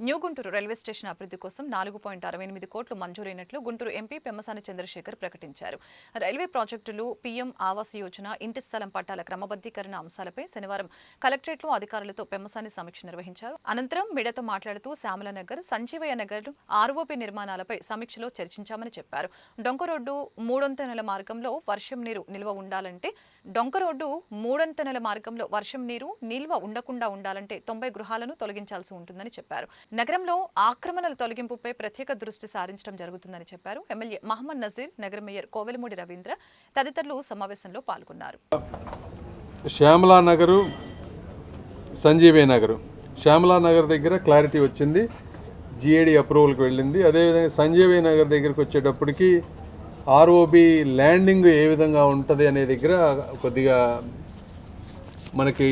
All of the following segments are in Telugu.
న్యూ గుంటూరు రైల్వే స్టేషన్ అభివృద్ధి కోసం నాలుగు పాయింట్ అరవై ఎనిమిది కోట్లు మంజూరైనట్లు గుంటూరు ఎంపీ పెమ్మసాని చంద్రశేఖర్ ప్రకటించారు. రైల్వే ప్రాజెక్టులు పీఎం ఆవాస్ యోజన ఇంటి స్థలం పట్టాల క్రమబద్దీకరణ అంశాలపై శనివారం కలెక్టరేట్లో అధికారులతో పెమ్మసాని సమీక్ష నిర్వహించారు. అనంతరం మీడియాతో మాట్లాడుతూ శ్యామల నగర్ సంజీవయ్య నగర్ ఆర్ఓపీ నిర్మాణాలపై సమీక్షలో చర్చించామని చెప్పారు. డొంక రోడ్డు మూడొంతెనల మార్గంలో వర్షం నీరు నిల్వ ఉండాలంటే డొంక రోడ్డు మూడొంతెనల మార్గంలో వర్షం నీరు నిల్వ ఉండకుండా ఉండాలంటే తొంభై గృహాలను తొలగించాల్సి ఉంటుందని చెప్పారు. నగరంలో ఆక్రమణల తొలగింపుపై ప్రత్యేక దృష్టి సారించడం జరుగుతుందని చెప్పారు. ఎమ్మెల్యే మహమ్మద్ నజీర్ నగర మేయర్ కోవెలమూడి రవీంద్ర తదితరులు సమావేశంలో పాల్గొన్నారు. శ్యామలా నగరు సంజీవే నగరు. శ్యామలా నగర్ దగ్గర క్లారిటీ వచ్చింది. జిఏడి అప్రూవల్కి వెళ్ళింది. అదేవిధంగా సంజీవే నగర్ దగ్గరికి వచ్చేటప్పటికి ఆర్ఓబి ల్యాండింగ్ ఏ విధంగా ఉంటుంది అనే దగ్గర కొద్దిగా మనకి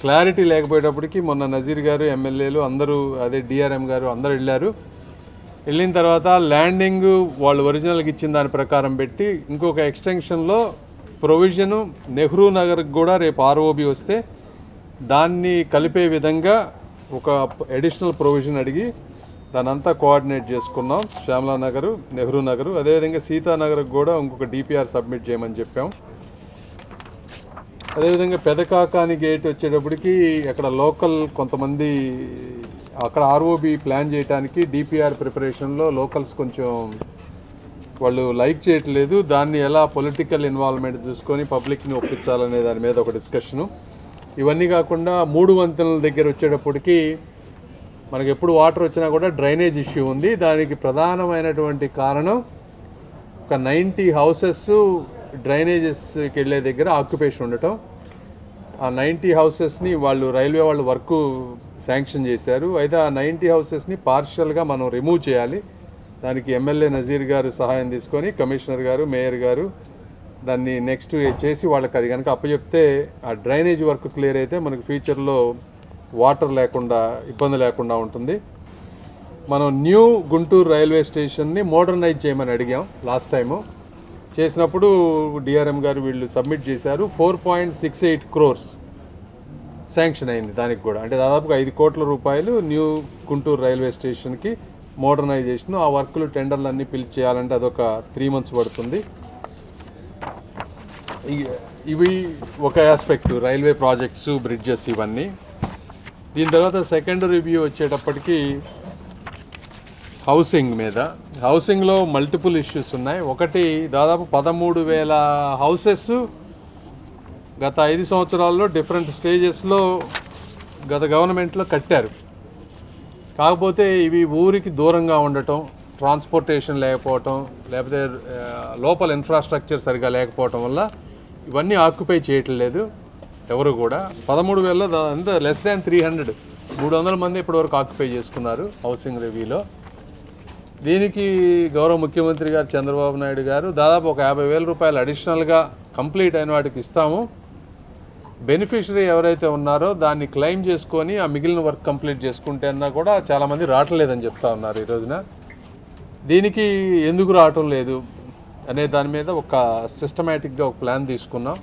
క్లారిటీ లేకపోయేటప్పటికి మొన్న నజీర్ గారు ఎమ్మెల్యేలు అందరూ అదే డిఆర్ఎం గారు అందరు వెళ్ళారు. వెళ్ళిన తర్వాత ల్యాండింగ్ వాళ్ళు ఒరిజినల్కి ఇచ్చిన దాని ప్రకారం పెట్టి ఇంకొక ఎక్స్టెన్షన్లో ప్రొవిజను నెహ్రూ నగర్కి కూడా రేపు ఆర్ఓబి వస్తే దాన్ని కలిపే విధంగా ఒక అడిషనల్ ప్రొవిజన్ అడిగి దానంతా కోఆర్డినేట్ చేసుకున్నాం. శ్యామలా నగరు నెహ్రూ నగరు అదేవిధంగా సీతానగర్కి కూడా ఇంకొక డిపిఆర్ సబ్మిట్ చేయమని చెప్పాం. అదేవిధంగా పెదకాకాని గేట్ వచ్చేటప్పటికి అక్కడ లోకల్ కొంతమంది అక్కడ ఆర్ఓబి ప్లాన్ చేయడానికి డిపిఆర్ ప్రిపరేషన్లో లోకల్స్ కొంచెం వాళ్ళు లైక్ చేయట్లేదు. దాన్ని ఎలా పొలిటికల్ ఇన్వాల్వ్మెంట్ చూసుకొని పబ్లిక్ని ఒప్పించాలనే దాని మీద ఒక డిస్కషను ఇవన్నీ కాకుండా మూడు వంతెనల దగ్గర వచ్చేటప్పటికి మనకి ఎప్పుడు వాటర్ వచ్చినా కూడా డ్రైనేజ్ ఇష్యూ ఉంది. దానికి ప్రధానమైనటువంటి కారణం ఒక నైంటీ హౌసెస్ డ్రైనేజెస్కి వెళ్ళే దగ్గర ఆక్యుపేషన్ ఉండటం. ఆ నైంటీ హౌసెస్ని వాళ్ళు రైల్వే వాళ్ళు వర్క్ శాంక్షన్ చేశారు. అయితే ఆ నైంటీ హౌసెస్ని పార్షియల్గా మనం రిమూవ్ చేయాలి. దానికి ఎమ్మెల్యే నజీర్ గారు సహాయం తీసుకొని కమిషనర్ గారు మేయర్ గారు దాన్ని నెక్స్ట్ చేసి వాళ్ళకి అది కనుక అప్పచెప్తే ఆ డ్రైనేజ్ వర్క్ క్లియర్ అయితే మనకు ఫ్యూచర్లో వాటర్ లేకుండా ఇబ్బంది లేకుండా ఉంటుంది. మనం న్యూ గుంటూరు రైల్వే స్టేషన్ని మోడర్నైజ్ చేయమని అడిగాం లాస్ట్ టైము. చేసినప్పుడు డిఆర్ఎం గారు వీళ్ళు సబ్మిట్ చేశారు. Four point six eight crores sanction అయింది దానికి కూడా. అంటే దాదాపుగా ఐదు కోట్ల రూపాయలు న్యూ గుంటూరు రైల్వే స్టేషన్కి మోడర్నైజేషన్ ఆ వర్కులు టెండర్లు అన్నీ పిలిచి చేయాలంటే అదొక త్రీ మంత్స్ పడుతుంది. ఇవి ఒక ఆస్పెక్ట్ రైల్వే ప్రాజెక్ట్స్ బ్రిడ్జెస్ ఇవన్నీ. దీని తర్వాత సెకండ్ రివ్యూ వచ్చేటప్పటికి హౌసింగ్ మీద. హౌసింగ్లో మల్టిపుల్ ఇష్యూస్ ఉన్నాయి. ఒకటి దాదాపు పదమూడు వేల హౌసెస్ గత ఐదు సంవత్సరాల్లో డిఫరెంట్ స్టేజెస్లో గత గవర్నమెంట్లో కట్టారు. కాకపోతే ఇవి ఊరికి దూరంగా ఉండటం ట్రాన్స్పోర్టేషన్ లేకపోవటం లేకపోతే లోపల ఇన్ఫ్రాస్ట్రక్చర్ సరిగా లేకపోవటం వల్ల ఇవన్నీ ఆక్యుపై చేయట్లేదు ఎవరు కూడా. పదమూడు వేలలో అంత లెస్ దాన్ త్రీ హండ్రెడ్. మూడు వందల మంది ఇప్పటివరకు ఆక్యుపై చేసుకున్నారు హౌసింగ్ రివ్యూలో. దీనికి గౌరవ ముఖ్యమంత్రి గారు చంద్రబాబు నాయుడు గారు దాదాపు ఒక యాభై వేల రూపాయలు అడిషనల్గా కంప్లీట్ అయిన వాటికి ఇస్తాము. బెనిఫిషరీ ఎవరైతే ఉన్నారో దాన్ని క్లెయిమ్ చేసుకొని ఆ మిగిలిన వర్క్ కంప్లీట్ చేసుకుంటే అన్నా కూడా చాలామంది రావట్లేదని చెప్తా ఉన్నారు ఈ రోజున. దీనికి ఎందుకు రావటం లేదు అనే దాని మీద ఒక సిస్టమేటిక్గా ఒక ప్లాన్ తీసుకున్నాం.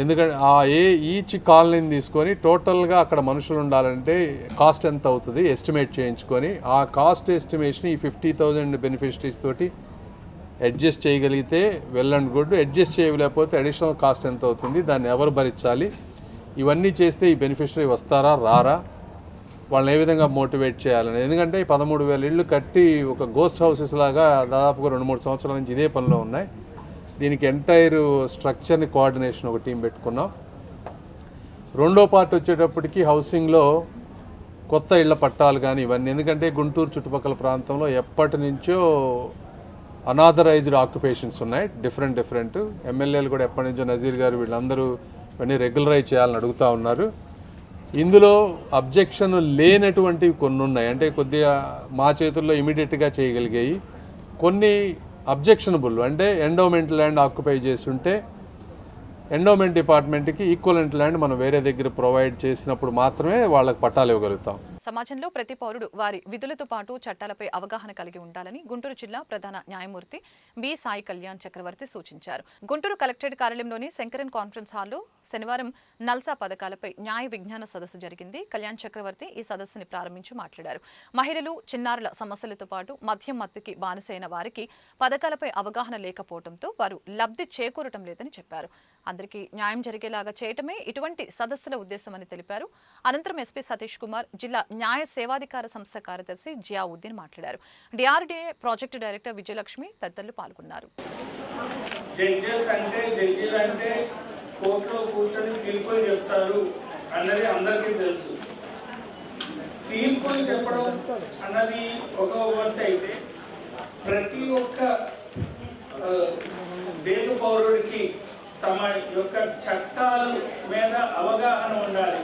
ఎందుకంటే ఆ ఏ ఈచ్ కాలనీని తీసుకొని టోటల్గా అక్కడ మనుషులు ఉండాలంటే కాస్ట్ ఎంత అవుతుంది ఎస్టిమేట్ చేయించుకొని ఆ కాస్ట్ ఎస్టిమేషన్ ఈ ఫిఫ్టీ థౌజండ్ బెనిఫిషరీస్ తోటి అడ్జస్ట్ చేయగలిగితే వెల్ అండ్ గుడ్. అడ్జస్ట్ చేయలేకపోతే అడిషనల్ కాస్ట్ ఎంత అవుతుంది దాన్ని ఎవరు భరించాలి ఇవన్నీ చేస్తే ఈ బెనిఫిషరీ వస్తారా రారా? వాళ్ళని ఏ విధంగా మోటివేట్ చేయాలని ఎందుకంటే ఈ పదమూడు వేల ఇళ్ళు కట్టి ఒక గోస్ట్ హౌసెస్ లాగా దాదాపుగా రెండు మూడు సంవత్సరాల నుంచి ఇదే పనిలో ఉన్నాయి. దీనికి ఎంటైర్ స్ట్రక్చర్ని కోఆర్డినేషన్ ఒక టీం పెట్టుకున్నాం. రెండో పార్ట్ వచ్చేటప్పటికి హౌసింగ్లో కొత్త ఇళ్ళ పట్టాలు కానీ ఇవన్నీ. ఎందుకంటే గుంటూరు చుట్టుపక్కల ప్రాంతంలో ఎప్పటి నుంచో అనాథరైజ్డ్ ఆక్యుపేషన్స్ ఉన్నాయి. డిఫరెంట్ డిఫరెంట్ ఎమ్మెల్యేలు కూడా ఎప్పటి నుంచో నజీర్ గారు వీళ్ళందరూ ఇవన్నీ రెగ్యులరైజ్ చేయాలని అడుగుతూ ఉన్నారు. ఇందులో అబ్జెక్షన్ లేనటువంటివి కొన్ని ఉన్నాయి అంటే కొద్దిగా మా చేతుల్లో ఇమీడియట్గా చేయగలిగాయి కొన్ని అబ్జెక్షనబుల్ అంటే ఎండోమెంట్ ల్యాండ్ ఆక్యుపై చేస్తుంటే ఎండోమెంట్ డిపార్ట్మెంట్కి ఈక్వలెంట్ ల్యాండ్ మనం వేరే దగ్గర ప్రొవైడ్ చేసినప్పుడు మాత్రమే వాళ్ళకి పట్టాలు ఇవ్వగలుగుతాం. సమాజంలో ప్రతి పౌరుడు వారి విధులతో పాటు చట్టాలపై అవగాహన కలిగి ఉండాలని గుంటూరు జిల్లా ప్రధాన న్యాయమూర్తి బి సాయి కళ్యాణ్ చక్రవర్తి సూచించారు. గుంటూరు కలెక్టరేట్ కార్యాలయంలోని శంకరన్ కాన్ఫరెన్స్ హాల్లో శనివారం నల్సా పథకాలపై న్యాయ విజ్ఞాన సదస్సు జరిగింది. కళ్యాణ్ చక్రవర్తి ఈ సదస్సుని ప్రారంభించి మాట్లాడారు. మహిళలు చిన్నారుల సమస్యలతో పాటు మద్యం మత్తుకి బానిసైన వారికి పథకాలపై అవగాహన లేకపోవడంతో వారు లబ్ధి చేకూరటం లేదని చెప్పారు. అందరికీ న్యాయం జరిగేలాగా చేయటమే ఇటువంటి సదస్సుల ఉద్దేశమని తెలిపారు. అనంతరం ఎస్పీ సతీష్ కుమార్ జిల్లా న్యాయ సేవాధికార సంస్థ కార్యదర్శి జియావుద్దీన్ మాట్లాడారు. డిఆర్డీఏ ప్రాజెక్టు డైరెక్టర్ విజయలక్ష్మి తదితరులు పాల్గొన్నారు. జడ్జెస్ అంటే జడ్జిలు అంటే కోర్టులో కూర్చొని తీర్పులు చెప్తారు అన్నది అందరికీ తెలుసు. తీర్పులు చెప్పడం అన్నది ఒక వంతు అయితే ప్రతి ఒక్క దేశ పౌరుడికి తమ యొక్క చట్టాల మీద అవగాహన ఉండాలి.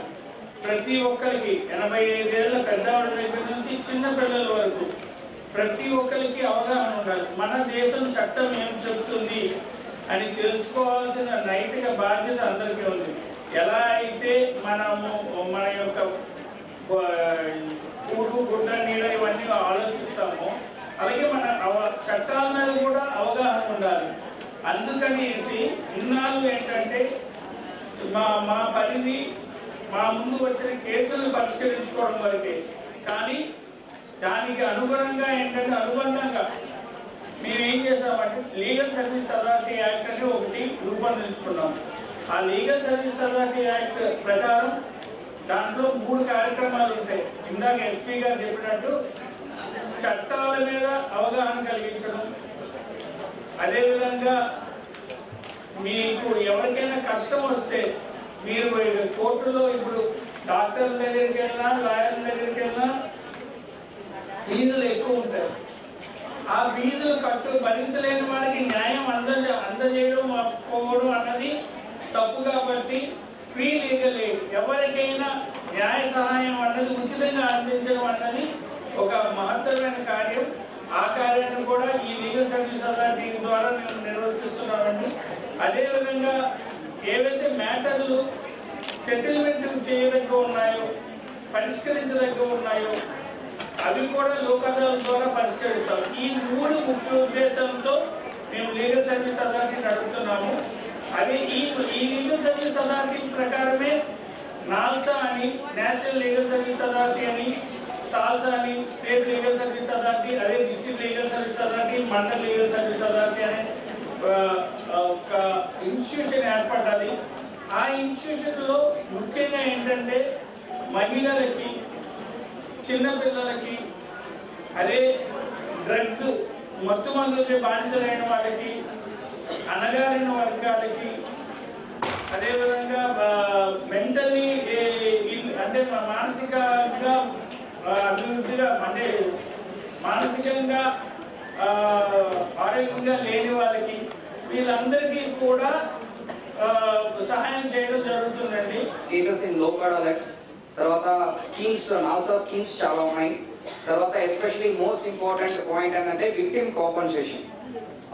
ప్రతి ఒక్కరికి ఎనభై ఐదేళ్ళ పెద్దవాళ్ళ దగ్గర నుంచి చిన్న పిల్లల వరకు ప్రతి ఒక్కరికి అవగాహన ఉండాలి. మన దేశం చట్టం ఏం చెబుతుంది అని తెలుసుకోవాల్సిన నైతిక బాధ్యత అందరికీ ఉంది. ఎలా అయితే మనము మన యొక్క కూడు గుడ్డ నీడ ఇవన్నీ ఆలోచిస్తామో అలాగే మన అవ చట్టాల మీద కూడా అవగాహన ఉండాలి. అందుకనేసి ఇన్నాళ్ళు ఏంటంటే మా మా పరిధి మా ముందు వచ్చిన కేసులను పరిష్కరించుకోవడం వరకే. కానీ దానికి అనుగుణంగా ఏంటంటే అనుబంధంగా మేము ఏం చేసామంటే లీగల్ సర్వీస్ అథారిటీ యాక్ట్ అని ఒకటి రూపొందించుకున్నాం. ఆ లీగల్ సర్వీస్ అథారిటీ యాక్ట్ ప్రకారం దాంట్లో మూడు కార్యక్రమాలు ఉంటాయి. ఇందాక ఎస్పీ గారు చెప్పినట్టు చట్టాల మీద అవగాహన కలిగించడం. అదేవిధంగా మీకు ఎవరికైనా కష్టం వస్తే మీరు కోర్టులో ఇప్పుడు డాక్టర్ల దగ్గరికి వెళ్ళినా లాయర్ల దగ్గరికి వెళ్ళినా ఫీజులు ఎక్కువ ఉంటాయి. ఆ ఫీజులు కట్టు భరించలేని వాడికి న్యాయం అంద అందజేయడం పోవడం అన్నది తప్పు కాబట్టి ఫ్రీ లీగల్ ఎయిడ్. ఎవరికైనా న్యాయ సహాయం అన్నది ఉచితంగా అందించడం అన్నది ఒక మహత్తరమైన కార్యం. ఆ కార్యాన్ని కూడా ఈ లీగల్ సర్వీస్ అథారిటీ ద్వారా మేము నిర్వర్తిస్తున్నామండి. అదేవిధంగా ఏవైతే మ్యాటర్లు సెటిల్మెంట్ చేయదగ్గ ఉన్నాయో పరిష్కరించదగ్గ ఉన్నాయో అవి కూడా లోక్ ద్వారా పరిష్కరిస్తాం. ఈ మూడు ముఖ్య ఉద్దేశంతో మేము లీగల్ సర్వీస్ అథారిటీ నడుపుతున్నాము. అది ఈ ఈ లీగల్ సర్వీస్ అథారిటీ ప్రకారమే నాల్సా అని నేషనల్ లీగల్ సర్వీస్ అథారిటీ అని సాల్సా అని స్టేట్ లీగల్ సర్వీస్ అథారిటీ అదే district legal service authority Mandal legal service authority అనే ఇన్స్టిట్యూషన్ ఏర్పడాలి. ఆ ఇన్స్టిట్యూషన్లో ముఖ్యంగా ఏంటంటే మహిళలకి చిన్నపిల్లలకి అదే డ్రగ్స్ మత్తు మందులకి బానిసలైన వాళ్ళకి అనగారిన వర్గాలకి అదేవిధంగా మెంటల్లీ అంటే మానసికంగా అభివృద్ధిగా అంటే మానసికంగా ఆరోగ్యంగా లేని వాళ్ళకి వీళ్ళందరికీ కూడా సహాయం చేయడం జరుగుతుందండి. కేసెస్ ఇన్లో అడాలెట్ తర్వాత స్కీమ్స్ నాల్సా స్కీమ్స్ చాలా ఉన్నాయి. తర్వాత ఎస్పెషలీ మోస్ట్ ఇంపార్టెంట్ పాయింట్ ఏంటంటే విక్టిమ్ కాంపన్సేషన్.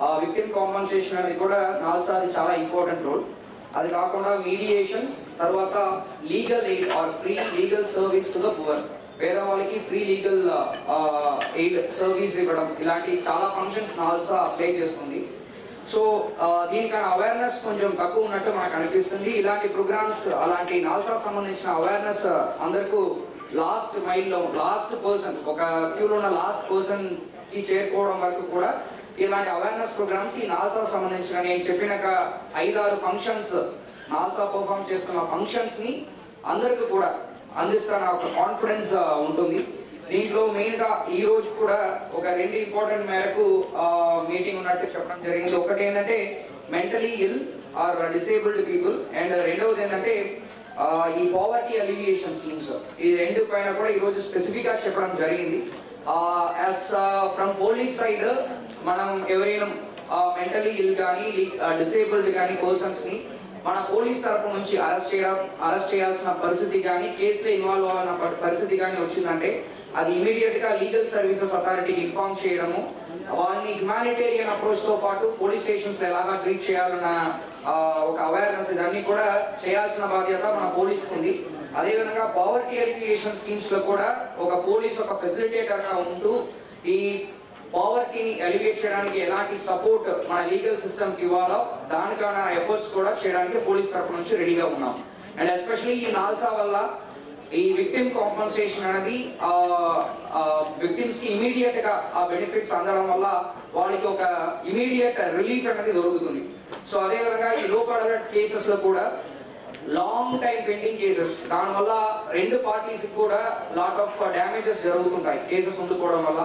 ఆ విక్టిమ్ కాంపన్సేషన్ అనేది కూడా నాల్సా అది చాలా ఇంపార్టెంట్ రోల్. అది కాకుండా మీడియేషన్ తర్వాత legal aid or free legal service to the poor. పేదవాళ్ళకి ఫ్రీ లీగల్ ఎయిడ్ సర్వీస్ ఇవ్వడం ఇలాంటి చాలా ఫంక్షన్స్ నాల్సా అప్లై చేస్తుంది. సో uh, దీనికన్నా అవేర్నెస్ కొంచెం తక్కువ ఉన్నట్టు మనకు అనిపిస్తుంది. ఇలాంటి ప్రోగ్రామ్స్ అలాంటి నాల్సా సంబంధించిన అవేర్నెస్ uh, అందరికీ లాస్ట్ మైల్లో లాస్ట్ పర్సన్ ఒక క్యూలో ఉన్న లాస్ట్ పర్సన్కి చేరుకోవడం వరకు కూడా ఇలాంటి అవేర్నెస్ ప్రోగ్రామ్స్ ఈ నాల్సా సంబంధించిన నేను చెప్పినాక ఐదారు ఫంక్షన్స్ నాల్సా పర్ఫామ్ చేస్తున్న ఫంక్షన్స్ని అందరికి కూడా అందిస్తాన ఒక కాన్ఫిడెన్స్ uh, ఉంటుంది. దీంట్లో మెయిన్గా ఈ రోజు కూడా ఒక రెండు ఇంపార్టెంట్ మేరకు మీటింగ్ ఉన్నట్టు చెప్పడం జరిగింది. ఒకటి ఏంటంటే mentally ill or disabled people and రెండవది ఏంటంటే ఈ పావర్టీ అలివియేషన్ స్కీమ్స్ ఈ రెండు పైన కూడా ఈ రోజు స్పెసిఫిక్గా చెప్పడం జరిగింది. యాజ్ ఫ్రమ్ పోలీస్ సైడ్ మనం ఎవరైనా మెంటలీ ఇల్ కానీ డిసేబుల్డ్ కానీ పర్సన్స్ని మన పోలీస్ తరపు నుంచి అరెస్ట్ చేయడం అరెస్ట్ చేయాల్సిన పరిస్థితి కానీ కేసులో ఇన్వాల్వ్ అవ్వాలన్న పరిస్థితి కానీ వచ్చిందంటే అది ఇమీడియట్గా లీగల్ సర్వీసెస్ అథారిటీకి ఇన్ఫార్మ్ చేయడము. వాళ్ళని హ్యుమానిటేరియన్ అప్రోచ్తో పాటు పోలీస్ స్టేషన్స్ ఎలాగా ట్రీట్ చేయాలన్న ఒక అవేర్నెస్ ఇదన్నీ కూడా చేయాల్సిన బాధ్యత మన పోలీస్కి ఉంది. అదేవిధంగా పవర్టీ ఎడ్యుకేషన్ స్కీమ్స్లో కూడా ఒక పోలీస్ ఒక ఫెసిలిటేటర్గా ఉంటూ ఈ పవర్టీని ఎలివేట్ చేయడానికి ఎలాంటి సపోర్ట్ మన లీగల్ సిస్టమ్కి ఇవ్వాలో దానికైనా ఎఫర్ట్స్ కూడా చేయడానికి పోలీస్ తరఫు నుంచి రెడీగా ఉన్నాం. అండ్ ఎస్పెషలీ ఈ నాల్సా వల్ల ఈ విక్టిమ్ కాంపన్సేషన్ అనేది విక్టిమ్స్కి ఇమీడియట్గా ఆ బెనిఫిట్స్ అందడం వల్ల వాళ్ళకి ఒక ఇమీడియట్ రిలీఫ్ అనేది దొరుకుతుంది. సో అదే విధంగా ఈ లో అడల్ట్ కేసెస్లో కూడా లాంగ్ టైం పెండింగ్ కేసెస్ దానివల్ల రెండు పార్టీస్ కూడా లాట్ ఆఫ్ డ్యామేజెస్ జరుగుతుంటాయి కేసెస్ ఉండిపోవడం వల్ల.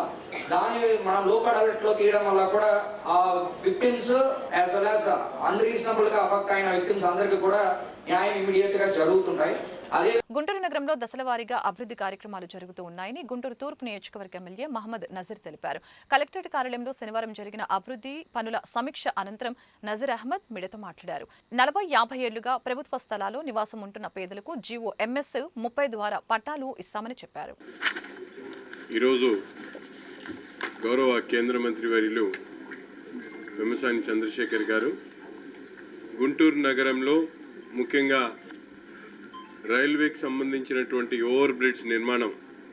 దాన్ని మనం లోక్ అడల్ట్లో తీయడం వల్ల కూడా ఆ విక్టిమ్స్ యాజ్ వెల్ యాజ్ అన్రీజనబుల్గా అఫెక్ట్ అయిన విక్టిమ్స్ అందరికీ కూడా న్యాయం ఇమీడియట్గా జరుగుతుంటాయి. గుంటూరు నగరంలో దశల వారీగా అభివృద్ధి కార్యక్రమాలు జరుగుతూ ఉన్నాయని గుంటూరు తూర్పు నియోజకవర్గ ఎమ్మెల్యే మహమ్మద్ నజీర్ తెలిపారు. కలెక్టరేట్ కార్యాలయంలో శనివారం జరిగిన అభివృద్ధి పనుల సమీక్ష అనంతరం నజీర్ అహ్మద్ మీడియాతో మాట్లాడారు. నలభై యాభై ఏళ్ళుగా ప్రభుత్వ స్థలాల్లో నివాసం ఉంటున్న పేదలకు జీవో ఎంఎస్ ముప్పై ద్వారా పట్టాలు ఇస్తామని చెప్పారు. ఈరోజు గౌరవ కేంద్ర మంత్రి వర్యులు చంద్రశేఖర్ గారు గుంటూరు నగరంలో ముఖ్యంగా రైల్వేకి సంబంధించినటువంటి ఓవర్ బ్రిడ్జ్ నిర్మాణం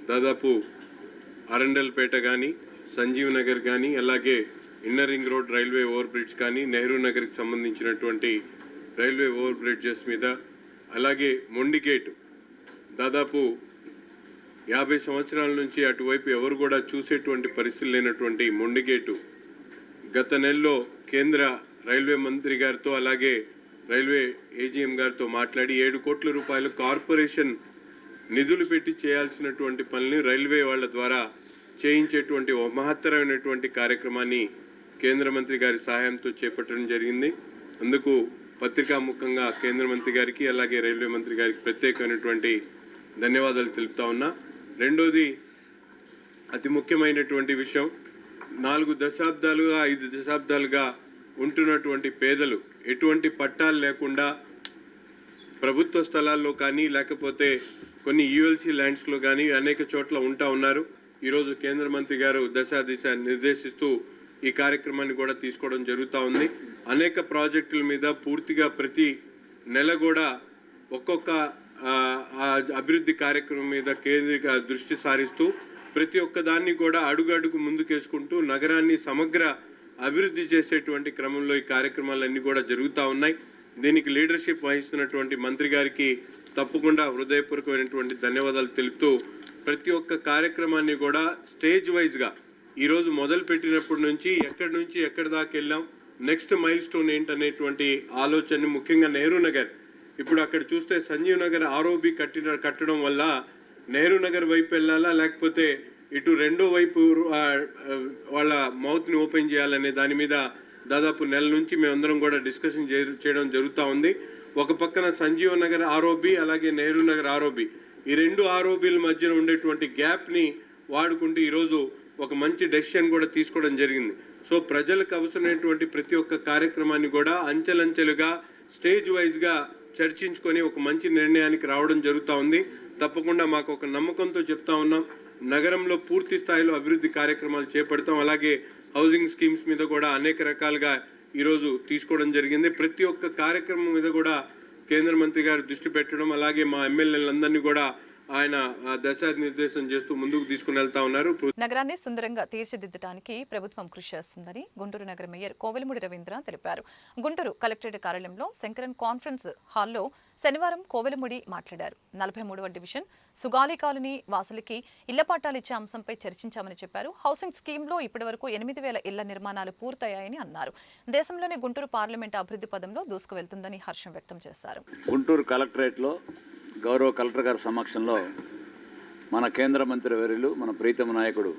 దాదాపు అరండల్పేట కానీ సంజీవ్ నగర్ కానీ అలాగే inner ring road railway over bridge కానీ నెహ్రూ నగర్కి సంబంధించినటువంటి రైల్వే ఓవర్ బ్రిడ్జెస్ మీద అలాగే మొండిగేట్ దాదాపు యాభై సంవత్సరాల నుంచి అటువైపు ఎవరు కూడా చూసేటువంటి పరిస్థితి లేనటువంటి మొండిగేటు గత నెలలో కేంద్ర రైల్వే మంత్రి గారితో అలాగే రైల్వే ఏజీఎం గారితో మాట్లాడి ఏడు కోట్ల రూపాయలు కార్పొరేషన్ నిధులు పెట్టి చేయాల్సినటువంటి పనిని రైల్వే వాళ్ళ ద్వారా చేయించేటువంటి మహత్తరమైనటువంటి కార్యక్రమాన్ని కేంద్ర మంత్రి గారి సహాయంతో చేపట్టడం జరిగింది. అందుకు పత్రికాముఖంగా కేంద్ర మంత్రి గారికి అలాగే రైల్వే మంత్రి గారికి ప్రత్యేకమైనటువంటి ధన్యవాదాలు తెలుపుతా ఉన్నా. రెండోది అతి ముఖ్యమైనటువంటి విషయం నాలుగు దశాబ్దాలుగా ఐదు దశాబ్దాలుగా ఉంటున్నటువంటి పేదలు ఎటువంటి పట్టాలు లేకుండా ప్రభుత్వ స్థలాల్లో కానీ లేకపోతే కొన్ని యుఎల్సి ల్యాండ్స్లో కానీ అనేక చోట్ల ఉంటా ఉన్నారు. ఈరోజు కేంద్ర మంత్రి గారు దశ దిశ నిర్దేశిస్తూ ఈ కార్యక్రమాన్ని కూడా తీసుకోవడం జరుగుతూ ఉంది. అనేక ప్రాజెక్టుల మీద పూర్తిగా ప్రతి నెల కూడా ఒక్కొక్క అభివృద్ధి కార్యక్రమం మీద కేంద్ర దృష్టి సారిస్తూ ప్రతి ఒక్క దాన్ని కూడా అడుగు అడుగు ముందుకేసుకుంటూ నగరాన్ని సమగ్ర అభివృద్ధి చేసేటువంటి క్రమంలో ఈ కార్యక్రమాలన్నీ కూడా జరుగుతూ ఉన్నాయి. దీనికి లీడర్షిప్ వహిస్తున్నటువంటి మంత్రి గారికి తప్పకుండా హృదయపూర్వకమైనటువంటి ధన్యవాదాలు తెలుపుతూ ప్రతి ఒక్క కార్యక్రమాన్ని కూడా స్టేజ్ వైజ్గా ఈరోజు మొదలు పెట్టినప్పటి నుంచి ఎక్కడి నుంచి ఎక్కడి దాకా వెళ్ళాం నెక్స్ట్ మైల్ స్టోన్ ఏంటనేటువంటి ఆలోచనని ముఖ్యంగా నెహ్రూ నగర్. ఇప్పుడు అక్కడ చూస్తే సంజీవ్ నగర్ ఆర్ఓబి కట్టిన కట్టడం వల్ల నెహ్రూ నగర్ వైపు వెళ్ళాలా లేకపోతే ఇటు రెండో వైపు వాళ్ళ మౌత్ని ఓపెన్ చేయాలనే దాని మీద దాదాపు నెల నుంచి మేమందరం కూడా డిస్కషన్ చే- చేయడం జరుగుతూ ఉంది. ఒక పక్కన సంజీవ నగర్ ఆర్ఓబి అలాగే నెహ్రూ నగర్ ఆర్ఓబి. ఈ రెండు ఆర్ఓబిల మధ్యన ఉండేటువంటి గ్యాప్ని వాడుకుంటూ ఈరోజు ఒక మంచి డెసిషన్ కూడా తీసుకోవడం జరిగింది. సో ప్రజలకు అవసరమైనటువంటి ప్రతి ఒక్క కార్యక్రమాన్ని కూడా అంచెలంచెలుగా స్టేజ్ వైజ్గా చర్చించుకొని ఒక మంచి నిర్ణయానికి రావడం జరుగుతూ ఉంది. తప్పకుండా మాకు ఒక నమ్మకంతో చెప్తా ఉన్నాం. నగరంలో పూర్తి స్థాయిలో అభివృద్ధి కార్యక్రమాలు చేపడతాం. అలాగే హౌసింగ్ స్కీమ్స్ మీద కూడా అనేక రకాలుగా ఈరోజు తీసుకోవడం జరిగింది. ప్రతి ఒక్క కార్యక్రమం మీద కూడా కేంద్ర మంత్రి గారు దృష్టి పెట్టడం అలాగే మా ఎమ్మెల్యేలందరినీ కూడా ఆయన ఆ, దశానిర్దేశం చేస్తూ ముందుకు తీసుకుని వెళ్తా ఉన్నారు. నగరాన్ని సుందరంగా తీర్చిదిద్దడానికి ప్రభుత్వం కృషి చేస్తుందని గుంటూరు నగర మేయర్ కోవెలమూడి రవీంద్ర తెలిపారు. గుంటూరు కలెక్టరేట్ కార్యాలయంలో శంకరన్ కాన్ఫరెన్స్ హాల్లో శనివారం కోవెలముడి మాట్లాడారు. నలభై మూడవ డివిజన్ సుగాలి కాలనీ వాసులకి ఇళ్ళ పట్టాలు ఇచ్చే అంశంపై చర్చించామని చెప్పారు. హౌసింగ్ స్కీమ్లో ఇప్పటివరకు ఎనిమిది వేల ఇళ్ళ నిర్మాణాలు పూర్తయ్యాయని అన్నారు. దేశంలోనే గుంటూరు పార్లమెంట్ అభివృద్ధి పదంలో దూసుకువెళ్తుందని హర్షం వ్యక్తం చేశారు. గుంటూరు కలెక్టరేట్లో గౌరవ కలెక్టర్ గారి సమక్షంలో మన కేంద్ర మంత్రి వర్యులు మన ప్రీతమ నాయకుడు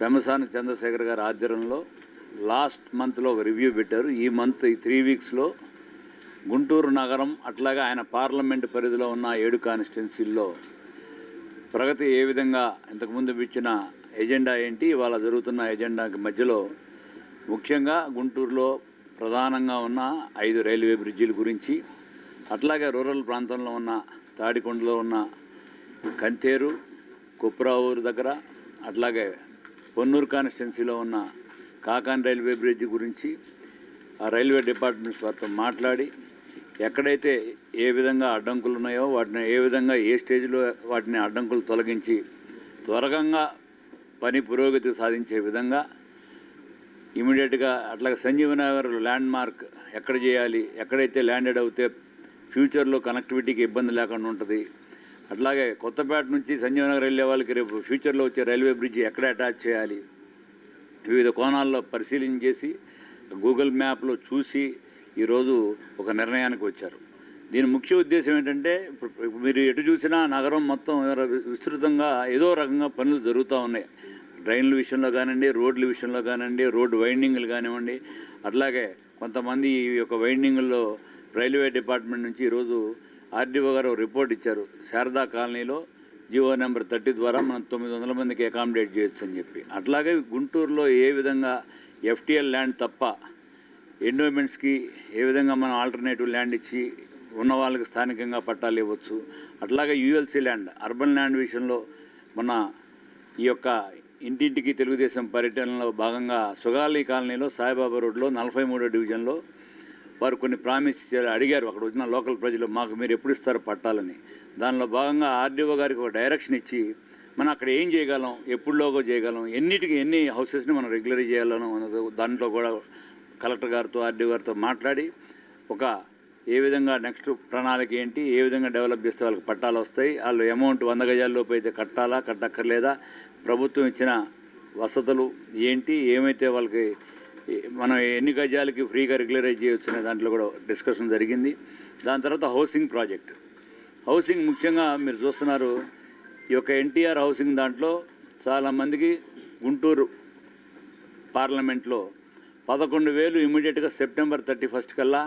పెమసాని చంద్రశేఖర్ గారి ఆధ్వర్యంలో లాస్ట్ మంత్లో ఒక రివ్యూ పెట్టారు. ఈ మంత్ ఈ త్రీ వీక్స్లో గుంటూరు నగరం అట్లాగే ఆయన పార్లమెంట్ పరిధిలో ఉన్న ఏడు కాన్స్టిట్యున్సీల్లో ప్రగతి ఏ విధంగా ఇంతకుముందు ఇచ్చిన ఎజెండా ఏంటి ఇవాళ జరుగుతున్న ఎజెండాకి మధ్యలో ముఖ్యంగా గుంటూరులో ప్రధానంగా ఉన్న ఐదు రైల్వే బ్రిడ్జీల గురించి అట్లాగే రూరల్ ప్రాంతంలో ఉన్న తాడికొండలో ఉన్న కంతేరు కుప్రావూరు దగ్గర అట్లాగే పొన్నూరు కాన్స్టిట్యున్సీలో ఉన్న కాకాన్ రైల్వే బ్రిడ్జ్ గురించి ఆ రైల్వే డిపార్ట్మెంట్స్ వారితో మాట్లాడి ఎక్కడైతే ఏ విధంగా అడ్డంకులు ఉన్నాయో వాటిని ఏ విధంగా ఏ స్టేజ్లో వాటిని అడ్డంకులు తొలగించి త్వరగా పని పురోగతి సాధించే విధంగా ఇమీడియట్గా అట్లాగే సంజీవనగర్ ల్యాండ్ మార్క్ ఎక్కడ చేయాలి ఎక్కడైతే ల్యాండెడ్ అవుతే ఫ్యూచర్లో కనెక్టివిటీకి ఇబ్బంది లేకుండా ఉంటుంది. అట్లాగే కొత్తపేట నుంచి సంజీవనగర్ వెళ్ళే వాళ్ళకి రేపు ఫ్యూచర్లో వచ్చే రైల్వే బ్రిడ్జ్ ఎక్కడ అటాచ్ చేయాలి? వివిధ కోణాల్లో పరిశీలన చేసి గూగుల్ మ్యాప్లో చూసి ఈరోజు ఒక నిర్ణయానికి వచ్చారు. దీని ముఖ్య ఉద్దేశం ఏంటంటే మీరు ఎటు చూసినా నగరం మొత్తం విస్తృతంగా ఏదో రకంగా పనులు జరుగుతూ ఉన్నాయి. డ్రైన్ల విషయంలో కానివ్వండి రోడ్ల విషయంలో కానివ్వండి రోడ్డు వైండింగ్లు కానివ్వండి అట్లాగే కొంతమంది ఈ యొక్క వైండింగ్లో రైల్వే డిపార్ట్మెంట్ నుంచి ఈరోజు ఆర్డీఓ గారు రిపోర్ట్ ఇచ్చారు. శారదా కాలనీలో జియో నెంబర్ థర్టీ ద్వారా మనం తొమ్మిది వందల మందికి అకామిడేట్ చేయొచ్చు అని చెప్పి. అట్లాగే గుంటూరులో ఏ విధంగా ఎఫ్టీఎల్ ల్యాండ్ తప్ప ఎండోమెంట్స్కి ఏ విధంగా మనం ఆల్టర్నేటివ్ ల్యాండ్ ఇచ్చి ఉన్న వాళ్ళకి స్థానికంగా పట్టాలు ఇవ్వచ్చు. అట్లాగే యూఎల్సీ ల్యాండ్ అర్బన్ ల్యాండ్ విషయంలో మన ఈ యొక్క ఇంటింటికి తెలుగుదేశం పర్యటనలో భాగంగా సుగాలి కాలనీలో సాయిబాబా రోడ్లో నలభై మూడో డివిజన్లో వారు కొన్ని ప్రామిస్ అడిగారు అక్కడ వచ్చిన లోకల్ ప్రజలు మాకు మీరు ఎప్పుడు ఇస్తారు పట్టాలని? దానిలో భాగంగా ఆర్డీఓ గారికి ఒక డైరెక్షన్ ఇచ్చి మనం అక్కడ ఏం చేయగలం? ఎప్పుడులోగో చేయగలం? ఎన్నిటికి ఎన్ని హౌసెస్ని మనం రెగ్యులర్ చేయాలను అన్నది దాంట్లో కూడా కలెక్టర్ గారితో ఆర్డీఓ గారితో మాట్లాడి ఒక ఏ విధంగా నెక్స్ట్ ప్రణాళిక ఏంటి? ఏ విధంగా డెవలప్ చేస్తే వాళ్ళకి పట్టాలు వస్తాయి? వాళ్ళు అమౌంట్ వంద గజాల్లోపు అయితే కట్టాలా కట్టక్కర్లేదా? ప్రభుత్వం ఇచ్చిన వసతులు ఏంటి? ఏమైతే వాళ్ళకి మనం ఎన్ని గజాలకి ఫ్రీగా రెగ్యులరైజ్ చేయొచ్చు అనే దాంట్లో కూడా డిస్కషన్ జరిగింది. దాని తర్వాత హౌసింగ్ ప్రాజెక్ట్. హౌసింగ్ ముఖ్యంగా మీరు చూస్తున్నారు ఈ యొక్క ఎన్టీఆర్ హౌసింగ్ దాంట్లో చాలామందికి గుంటూరు పార్లమెంట్లో పదకొండు వేలు ఇమీడియట్గా సెప్టెంబర్ థర్టీ ఫస్ట్ కల్లా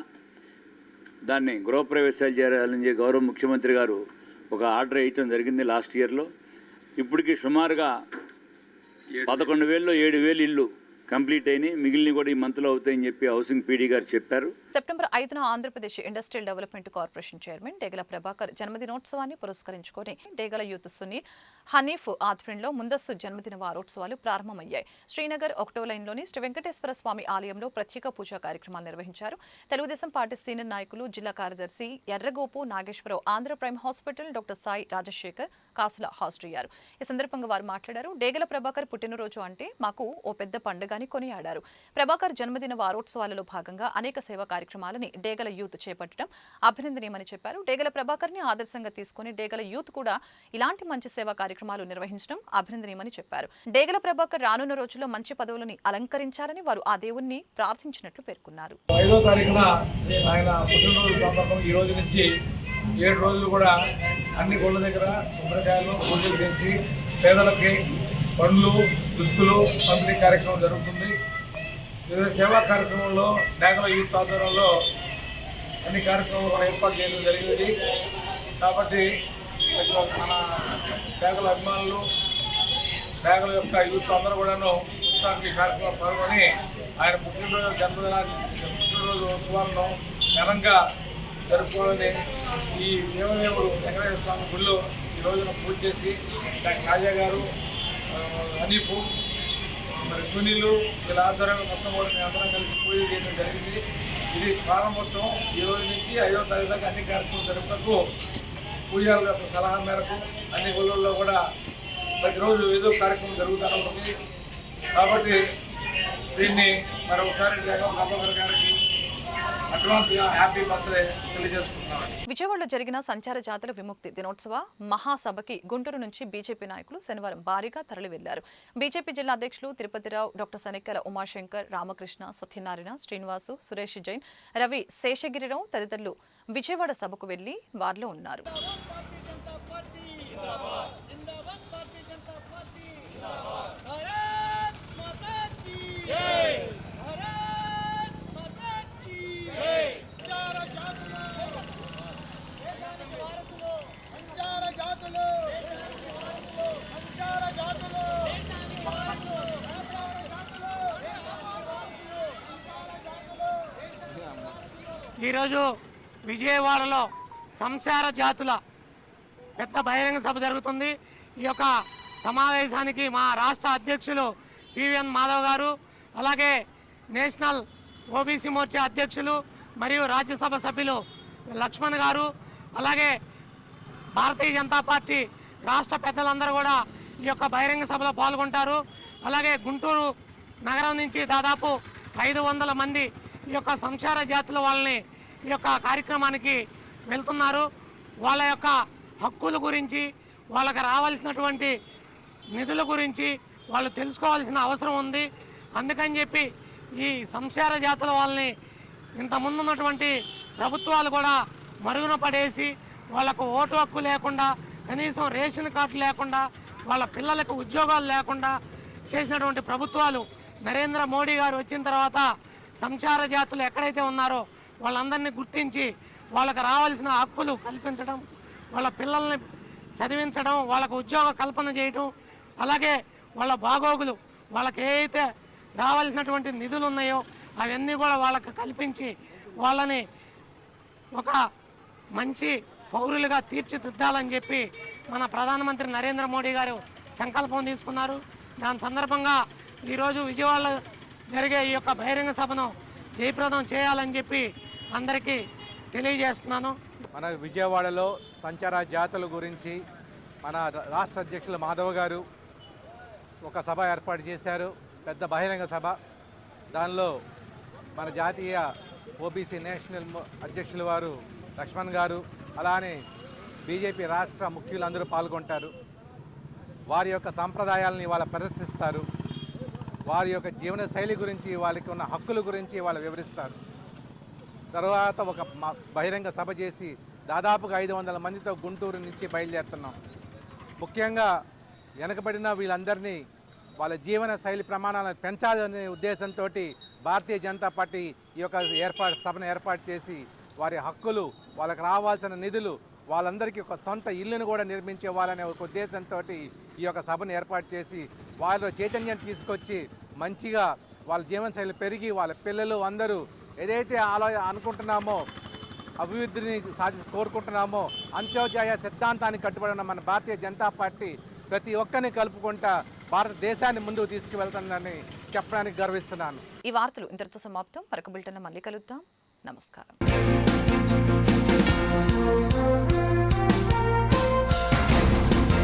దాన్ని గృహప్రవేశాలు చేయాలని చెప్పి గౌరవ ముఖ్యమంత్రి గారు ఒక ఆర్డర్ వేయటం జరిగింది లాస్ట్ ఇయర్లో. ఇప్పటికి సుమారుగా పదకొండు వేల్లో ఏడు వేలు ఇల్లు కంప్లీట్ అయినాయి. మిగిలినవి కూడా ఈ మంత్లో అవుతాయని చెప్పి హౌసింగ్ పీడీ గారు చెప్పారు. సెప్టెంబర్ ఐదున Andhra Pradesh industrial development corporation chairman Degala Prabhakar జన్మదినోత్సవాన్ని పురస్కరించుకొని డేగల యూత్ సునీల్ హనీఫ్ ఆధ్వర్యంలో ముందస్తు జన్మదిన వారోత్సవాలు ప్రారంభమయ్యాయి. శ్రీనగర్ ఒకటో లైన్లోని శ్రీ వెంకటేశ్వర స్వామి ఆలయంలో ప్రత్యేక పూజా కార్యక్రమాలు నిర్వహించారు. తెలుగుదేశం పార్టీ సీనియర్ నాయకులు జిల్లా కార్యదర్శి Erragopu Nageswara Rao Andhra prime hospital doctor Sai Rajasekhar Kasula హాజరయ్యారు. ఈ సందర్భంగా వారు మాట్లాడారు డేగల ప్రభాకర్ పుట్టినరోజు అంటే మాకు ఓ పెద్ద పండుగని కొనియాడారు. ప్రభాకర్ జన్మదిన వారోత్సవాలలో భాగంగా అనేక సేవా కార్యక్రమాలని డేగల యూత్ చేపట్టడం అభినందనీయమని చెప్పారు. డేగల ప్రభాకర్ని ఆదర్శంగా తీసుకుని డేగల యూత్ కూడా ఇలాంటి మంచి సేవా కార్యక్రమాలు నిర్వహించడం అభినందనీయమని చెప్పారు. డేగల ప్రభాకర్ రానున్న రోజుల్లో మంచి పదవులని అలంకరించాలని వారు ఆ దేవుణ్ణి ప్రార్థించినట్లు పేర్కొన్నారు. ఐదో తారీఖున ఆయన ఈ రోజు నుంచి ఏడు రోజులు కూడా అన్ని గుళ్ళ దగ్గర కొబ్బరికాయలు పూజలు చేసి పేదలకి పండ్లు దుస్తులు పంపిణీ కార్యక్రమం జరుగుతుంది. వివిధ సేవా కార్యక్రమంలో డేగల యూత్ ఆధ్వర్యంలో అన్ని కార్యక్రమాలు ఏర్పాటు చేయడం జరిగింది. కాబట్టి మన డేగల అభిమానులు డేగల యొక్క యూత్ అందరూ కూడాను ఉత్సాహానికి కార్యక్రమం పాల్గొని ఆయన పుట్టినరోజు జన్మదినాన్ని పుట్టినరోజు ఉత్సవాలను ఘనంగా జరుపుకోవాలని ఈ దేవదేవుడు వెంకటేశ్వర స్వామి గుళ్ళు ఈ రోజున పూజ చేసి డాక్టర్ రాజా గారు హనీఫు మరి సునీలు వీళ్ళ ఆధ్వర్యంలో మొత్తం కూడా మేము అందరం కలిసి పూజ చేయడం జరిగింది. ఇది ప్రారంభోత్సవం ఈ రోజు నుంచి ఐదో తారీఖు దాకా అన్ని కార్యక్రమాలు జరుపుటకు పూజారుల యొక్క సలహా మేరకు అన్ని ఊళ్ళల్లో కూడా ప్రతిరోజు ఏదో కార్యక్రమం జరుగుతూ ఉంటుంది. కాబట్టి దీన్ని మరొకసారి లేక ప్రభాకర్ గారికి విజయవాడలో జరిగిన సంచార జాతర విముక్తి దినోత్సవ మహాసభకి గుంటూరు నుంచి బీజేపీ నాయకులు శనివారం భారీగా తరలి వెళ్ళారు బీజేపీ జిల్లా అధ్యక్షులు తిరుపతిరావు డాక్టర్ సనిక్కల ఉమాశంకర్ రామకృష్ణ సత్యనారాయణ శ్రీనివాసు సురేష్ జైన్ రవి శేషగిరిరావు తదితరులు విజయవాడ సభకు వెళ్ళి వారిలో ఉన్నారు. ఈరోజు విజయవాడలో సంసార జాతుల పెద్ద బహిరంగ సభ జరుగుతుంది. ఈ యొక్క సమావేశానికి మా రాష్ట్ర అధ్యక్షులు పివిఎన్ మాధవ్ గారు అలాగే నేషనల్ ఓబీసీ మోర్చా అధ్యక్షులు మరియు రాజ్యసభ సభ్యులు లక్ష్మణ్ గారు అలాగే భారతీయ జనతా పార్టీ రాష్ట్ర పెద్దలందరూ కూడా ఈ యొక్క బహిరంగ సభలో పాల్గొంటారు. అలాగే గుంటూరు నగరం నుంచి దాదాపు ఐదు వందల మంది ఈ యొక్క సంచార జాతుల వాళ్ళని ఈ యొక్క కార్యక్రమానికి వెళ్తున్నారు. వాళ్ళ యొక్క హక్కుల గురించి వాళ్ళకి రావాల్సినటువంటి నిధుల గురించి వాళ్ళు తెలుసుకోవాల్సిన అవసరం ఉంది. అందుకని చెప్పి ఈ సంసార జాతుల వాళ్ళని ఇంతకుముందు ఉన్నటువంటి ప్రభుత్వాలు కూడా మరుగున పడేసి వాళ్ళకు ఓటు హక్కు లేకుండా కనీసం రేషన్ కార్డు లేకుండా వాళ్ళ పిల్లలకు ఉద్యోగాలు లేకుండా చేసినటువంటి ప్రభుత్వాలు నరేంద్ర మోడీ గారు వచ్చిన తర్వాత సంచార జాతులు ఎక్కడైతే ఉన్నారో వాళ్ళందరినీ గుర్తించి వాళ్ళకు రావాల్సిన హక్కులు కల్పించడం వాళ్ళ పిల్లల్ని చదివించడం వాళ్ళకు ఉద్యోగ కల్పన చేయడం అలాగే వాళ్ళ బాగోగులు వాళ్ళకి అయితే రావాల్సినటువంటి నిధులు ఉన్నాయో అవన్నీ కూడా వాళ్ళకు కల్పించి వాళ్ళని ఒక మంచి పౌరులుగా తీర్చిదిద్దాలని చెప్పి మన ప్రధానమంత్రి నరేంద్ర మోడీ గారు సంకల్పం తీసుకున్నారు. దాని సందర్భంగా ఈరోజు విజయవాడలో జరిగే ఈ యొక్క బహిరంగ సభను జయప్రదం చేయాలని చెప్పి అందరికీ తెలియజేస్తున్నాను. మన విజయవాడలో సంచార జాతుల గురించి మన రాష్ట్ర అధ్యక్షులు మాధవ్ గారు ఒక సభ ఏర్పాటు చేశారు. పెద్ద బహిరంగ సభ. దానిలో మన జాతీయ ఓబీసీ నేషనల్ అధ్యక్షుల అధ్యక్షులు వారు లక్ష్మణ్ గారు అలానే బీజేపీ రాష్ట్ర ముఖ్యులు అందరూ పాల్గొంటారు. వారి యొక్క సంప్రదాయాలని వాళ్ళ ప్రదర్శిస్తారు. వారి యొక్క జీవన శైలి గురించి వాళ్ళకి ఉన్న హక్కుల గురించి వాళ్ళు వివరిస్తారు. తర్వాత ఒక బహిరంగ సభ చేసి దాదాపుగా ఐదు వందల మందితో గుంటూరు నుంచి బయలుదేరుతున్నాం. ముఖ్యంగా వెనకబడిన వీళ్ళందరినీ వాళ్ళ జీవన శైలి ప్రమాణాలను పెంచాలనే ఉద్దేశంతో భారతీయ జనతా పార్టీ ఈ యొక్క ఏర్పాటు సభను ఏర్పాటు చేసి వారి హక్కులు వాళ్ళకి రావాల్సిన నిధులు వాళ్ళందరికీ ఒక సొంత ఇల్లును కూడా నిర్మించేవాలనే ఒక ఉద్దేశంతో ఈ యొక్క సభను ఏర్పాటు చేసి వాళ్ళలో చైతన్యం తీసుకొచ్చి మంచిగా వాళ్ళ జీవనశైలి పెరిగి వాళ్ళ పిల్లలు అందరూ ఏదైతే ఆలో అనుకుంటున్నామో అభివృద్ధిని సాధి కోరుకుంటున్నామో అంత్యోదయ సిద్ధాంతానికి కట్టుబడిన మన భారతీయ జనతా పార్టీ ప్రతి ఒక్కరిని కలుపుకుంటా భారతదేశాన్ని ముందుకు తీసుకువెళ్తుందని చెప్పడానికి గర్విస్తున్నాను. ఈ వార్తలు ఇంతటితో సమాప్తం. మరొక మళ్ళీ కలుద్దాం. నమస్కారం.